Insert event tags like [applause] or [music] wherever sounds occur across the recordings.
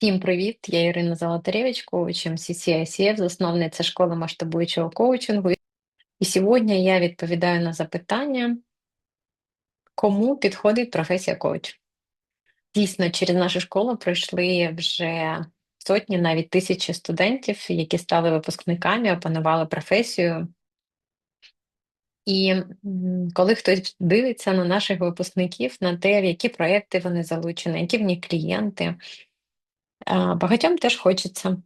Всім привіт! Я Ірина Золотаревич, коуч MCC ICF, засновниця школи масштабуючого коучингу. І сьогодні я відповідаю на запитання, кому підходить професія коуч. Дійсно, через нашу школу пройшли вже сотні, навіть тисячі студентів, які стали випускниками, опанували професію. І коли хтось дивиться на наших випускників, на те, в які проекти вони залучені, які в них клієнти. Багатьом теж хочеться.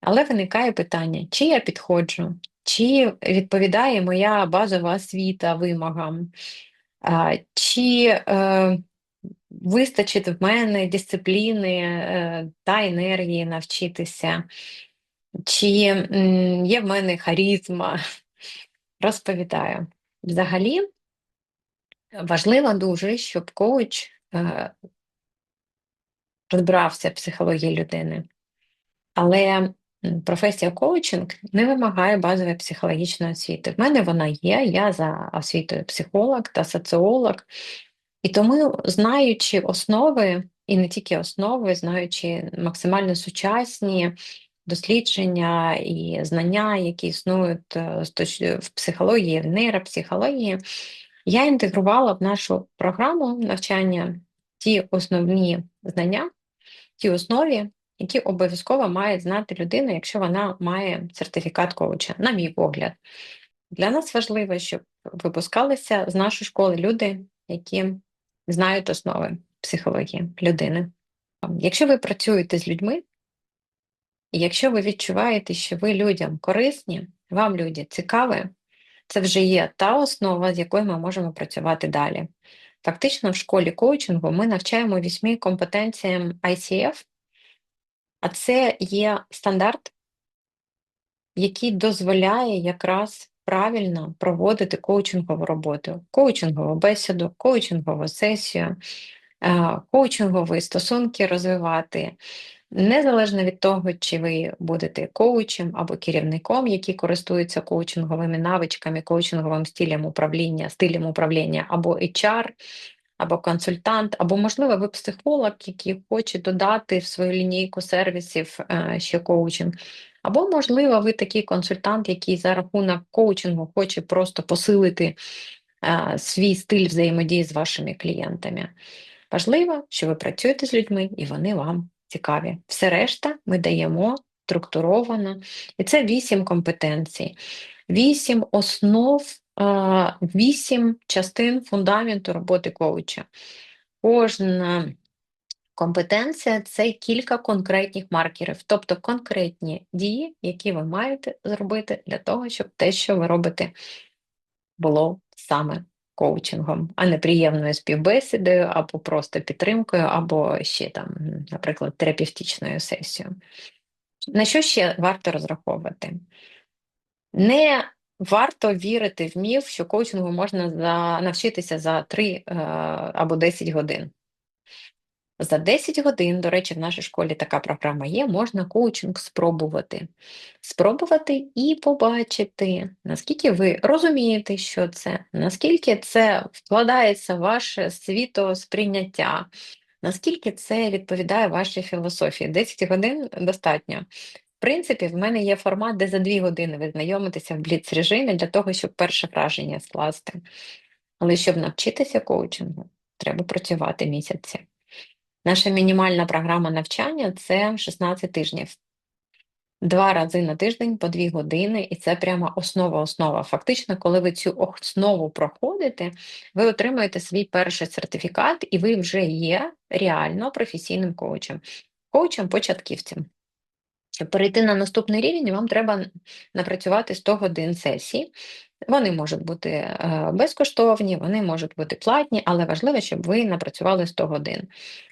Але виникає питання, чи я підходжу, чи відповідає моя базова освіта вимогам, чи е, вистачить в мене дисципліни е, та енергії навчитися, чи є в мене харизма. Розповідаю. Взагалі важливо дуже, щоб коуч е, розбирався в психології людини. Але професія коучинг не вимагає базової психологічної освіти. В мене вона є, я за освітою психолог та соціолог. І тому, знаючи основи, і не тільки основи, знаючи максимально сучасні дослідження і знання, які існують е, в психології, в нейропсихології, я інтегрувала в нашу програму навчання ті основні знання, ті основі, які обов'язково має знати людина, якщо вона має сертифікат коуча, на мій погляд. Для нас важливо, щоб випускалися з нашої школи люди, які знають основи психології людини. Якщо ви працюєте з людьми, і якщо ви відчуваєте, що ви людям корисні, вам люди цікаві, це вже є та основа, з якою ми можемо працювати далі. Фактично, в школі коучингу ми навчаємо вісьми компетенціям ICF, а це є стандарт, який дозволяє якраз правильно проводити коучингову роботу, коучингову бесіду, коучингову сесію, е, коучингові стосунки розвивати. Незалежно від того, чи ви будете коучем або керівником, який користується коучинговими навичками, коучинговим стилем управління, стилем управління або HR, або консультант, або, можливо, ви психолог, який хоче додати в свою лінійку сервісів е, ще коучинг. Або, можливо, ви такий консультант, який за рахунок коучингу хоче просто посилити е, свій стиль взаємодії з вашими клієнтами. Важливо, що ви працюєте з людьми і вони вам цікаві. Все решта ми даємо структуровано. І це вісім компетенцій, вісім основ вісім частин фундаменту роботи коуча. Кожна компетенція це кілька конкретних маркерів, тобто конкретні дії, які ви маєте зробити для того, щоб те, що ви робите, було саме коучингом, а не приємною співбесідою, або просто підтримкою, або ще там, наприклад, терапевтичною сесією. На що ще варто розраховувати? Не Варто вірити в міф, що коучингу можна за, навчитися за 3 е, або 10 годин. За 10 годин, до речі, в нашій школі така програма є, можна коучинг спробувати. Спробувати і побачити, наскільки ви розумієте, що це, наскільки це вкладається в ваше світосприйняття, наскільки це відповідає вашій філософії. 10 годин достатньо В принципі, в мене є формат, де за дві години ви знайомитеся в бліц режимі для того, щоб перше враження скласти. Але щоб навчитися коучингу, треба працювати місяці. Наша мінімальна програма навчання це 16 тижнів. Два рази на тиждень по дві години, і це прямо основа-основа. Фактично, коли ви цю основу проходите, ви отримуєте свій перший сертифікат, і ви вже є реально професійним коучем, коучем-початківцем. Щоб перейти на наступний рівень, вам треба напрацювати 100 годин сесії. Вони можуть бути е, безкоштовні, вони можуть бути платні, але важливо, щоб ви напрацювали 100 годин.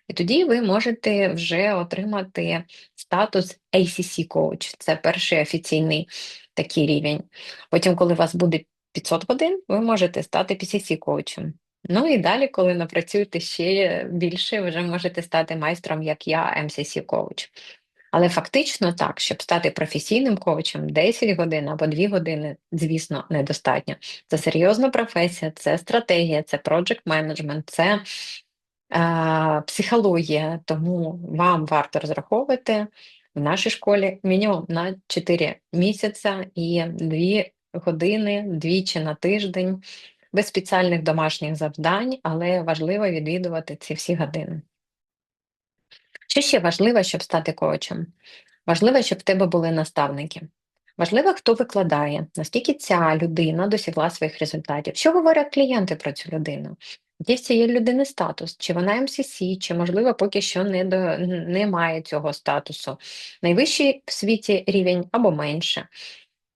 І тоді ви можете вже отримати статус ACC Coach, це перший офіційний такий рівень. Потім, коли у вас буде 500 годин, ви можете стати PCC коучем. Ну і далі, коли напрацюєте ще більше, вже можете стати майстром, як я, MCC Coach. Але фактично так, щоб стати професійним коучем 10 годин або 2 години, звісно, недостатньо. Це серйозна професія, це стратегія, це project менеджмент, це е, психологія, тому вам варто розраховувати в нашій школі мінімум на 4 місяця і 2 години двічі на тиждень, без спеціальних домашніх завдань, але важливо відвідувати ці всі години. Що ще важливо, щоб стати коучем? Важливо, щоб в тебе були наставники. Важливо, хто викладає, наскільки ця людина досягла своїх результатів. Що говорять клієнти про цю людину? Є в цієї людини статус, чи вона МСС, чи, можливо, поки що не до, не має цього статусу. Найвищий в світі рівень або менше.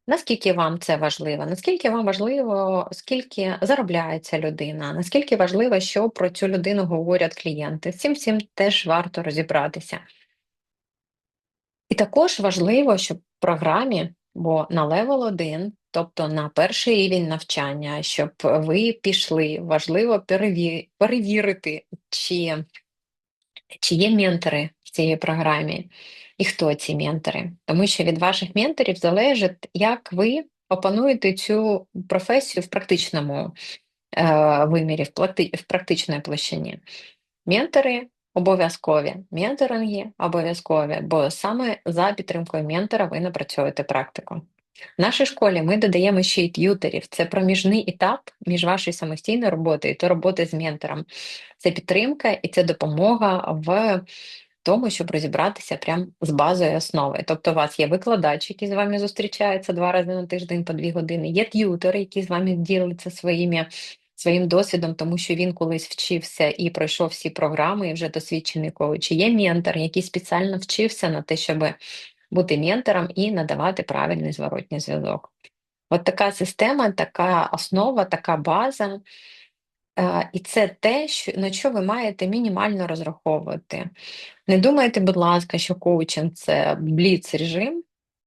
Наскільки вам це важливо? Наскільки вам важливо, скільки заробляє ця людина? Наскільки важливо, що про цю людину говорять клієнти? З цим всім теж варто розібратися. І також важливо, щоб в програмі, бо на левел 1, тобто на перший рівень навчання, щоб ви пішли, важливо переві- перевірити, чи, чи є ментори в цій програмі, і хто ці ментори. Тому що від ваших менторів залежить, як ви опануєте цю професію в практичному е, вимірі, в, плати- в практичній площині. Ментори обов'язкові, менторинги обов'язкові, бо саме за підтримкою ментора ви напрацьовуєте практику. В нашій школі ми додаємо ще й т'ютерів. Це проміжний етап між вашою самостійною роботою та роботою з ментором. Це підтримка і це допомога в тому, щоб розібратися прямо з базою основи. Тобто, у вас є викладач, який з вами зустрічається два рази на тиждень по дві години, є т'ютер, який з вами ділиться своїми своїм досвідом, тому що він колись вчився і пройшов всі програми, і вже досвідчений коуч. Є ментор, який спеціально вчився на те, щоб бути ментором і надавати правильний зворотній зв'язок. От така система, така основа, така база. Е, І це те, що, на що ви маєте мінімально розраховувати. Не думайте, будь ласка, що коучинг це бліц режим.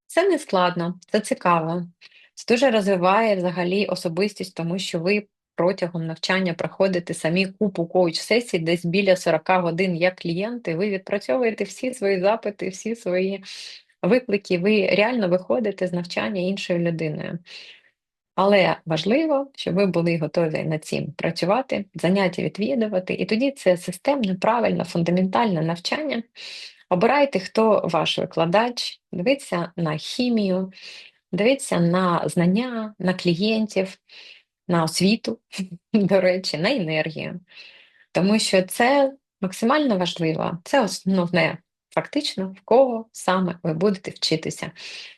Це не складно, це цікаво. Це дуже розвиває взагалі особистість, тому що ви протягом навчання проходите самі купу коуч-сесій, десь біля 40 годин як клієнти, ви відпрацьовуєте всі свої запити, всі свої виклики, ви реально виходите з навчання іншою людиною. Але важливо, щоб ви були готові над цим працювати, заняття відвідувати, і тоді це системне, правильне, фундаментальне навчання. Обирайте, хто ваш викладач, дивіться на хімію, дивіться на знання, на клієнтів, на освіту, [laughs] до речі, на енергію. Тому що це максимально важливо, це основне, фактично, в кого саме ви будете вчитися.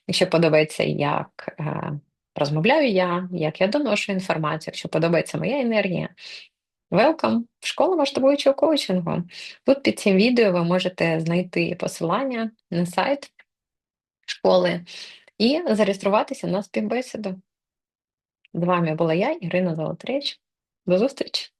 Якщо подобається, як е, розмовляю я, як я доношу інформацію, якщо подобається моя енергія. Welcome в школу масштабуючого коучингу. Тут під цим відео ви можете знайти посилання на сайт школи і зареєструватися на співбесіду. З вами була я, Ірина Золотрич. До зустрічі!